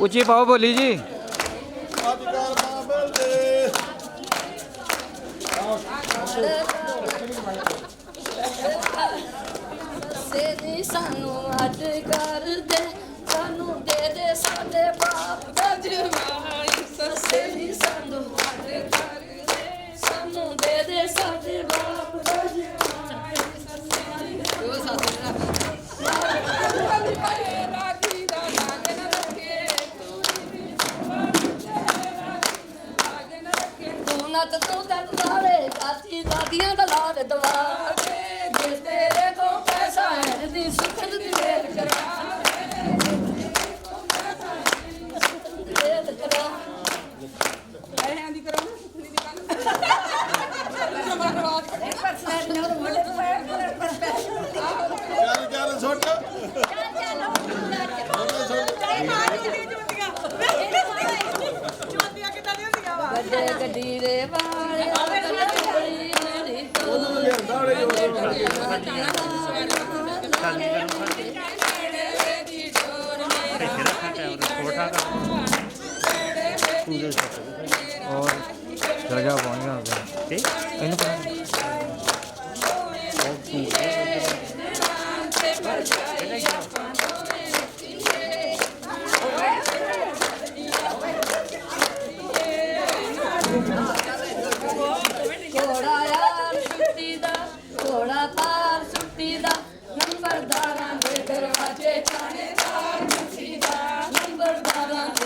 ਉੱਚੀ ਪਾਓ ਬੋਲੀ ਜੀ। ਅੱਜ ਕੱਲ ਨਾ ਮਿਲਦੇ ਸੇ ਨੀ ਸਾਨੂੰ ਅੱਡ ਕਰ ਦੇ, ਸਾਨੂੰ ਦੇ ਦੇ ਸਾਡੇ ਬਾਪ ਦਾ ਜਵਾਈ। ਸਸੇ ਨੀ ਤੂੰ ਤੇ ਤੂੰ ਤਾਂ ਲਾਵੇ ਕਾਤੀ ਦਾਦੀਆਂ ਦਾ ਲਾਵੇ ਦਵਾਵੇ ਜੇ ਤੇਰੇ ਕੋ ਪੈਸਾ ਹੈ ਦੀ ਸੁਖਦ ਦੀ ਵੇਲ ਕਰਾਵੇ ਵੇਲ ਕਰਾ ਐਂ ਦੀ ਕਰੋ ਨਾ ਸੁਖਨੀ ਦੀ ਗੱਲ ਚੱਲ ਚੱਲ ਸੁੱਟ ਜੋਤੀਆਂ ਕਿੱਦਾਂ ਦੀਆਂ ਵੱਡੇ ਗੱਡੀ ਦੇ ਵਾਲੇ ਬੜੀ ਮੇਰੀ ਤੂੰ ਲਿਆਂਦਾ ਚਲ ਗਿਆ ਪਹੁੰਚ ਗਿਆ ਉੱਧਰ। ਇਹਨੂੰ ਪਤਾ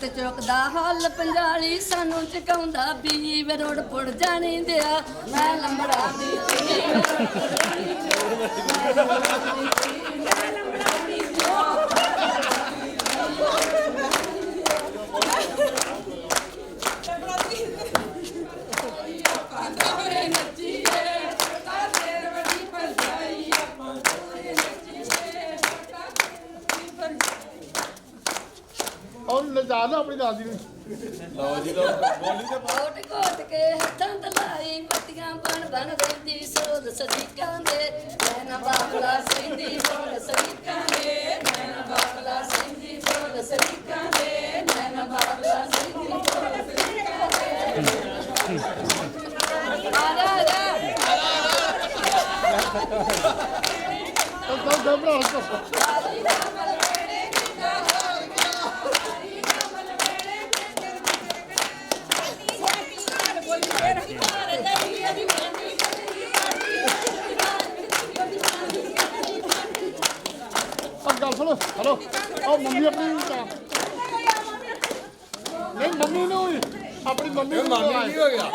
ਤੇ ਚੁੱਕਦਾ ਹੱਲ ਪੰਜਾਲੀ ਸਾਨੂੰ ਚਕਾਉਂਦਾ ਬੀ ਵੇ ਰੋੜ ਪੁੜ ਜਾਣੀ ਦਿਆ। ਮੈਂ ਲੰਬੜਾ ਦੀ ਚੀਨੀ ਦੋਰੇ ਉਹ ਲਿਜਾ ਨਾ ਆਪਣੀ ਦਾਦੀ ਨੂੰ। ਲਓ ਜੀ ਲਓ ਬੋਲੀ ਤੇ ਕੋਟ ਕੋਟ ਕੇ ਹੱਥਾਂ ਤਲਾਈ ਪੱਟੀਆਂ ਬਣ ਬਣ ਰਹਿੰਦੀ ਸੋਲ ਸਦੀਕਾਂ ਦੇ। ਮੈਂ ਨਾ ਬਾਬਲਾ ਸਿੰਦੀ ਸੋਲ ਸਦੀਕਾਂ ਦੇ। ਮੈਂ ਨਾ ਬਾਬਲਾ ਸਿੰਦੀ ਸੋਲ ਸਦੀਕਾਂ ਦੇ। ਮੈਂ ਨਾ ਬਾਬਲਾ ਸਿੰਦੀ ਸੋਲ ਸਦੀਕਾਂ ਦੇ। ਆ ਜਾ ਆ ਜਾ। ਉਹ ਤਾਂ ਦਬੜਾ ਹੱਸ ਉਹ ਗੱਲ ਸੁਣੋ ਹਲੋ ਉਹ ਮੰਮੀ ਆਪਣੀ ਨੂੰ ਤਾਂ। ਨਹੀਂ ਮੰਮੀ ਨੂੰ ਹੀ, ਆਪਣੀ ਮੰਮੀ ਨੂੰ ਮੰਮੀ ਕੀ ਹੋ ਗਿਆ?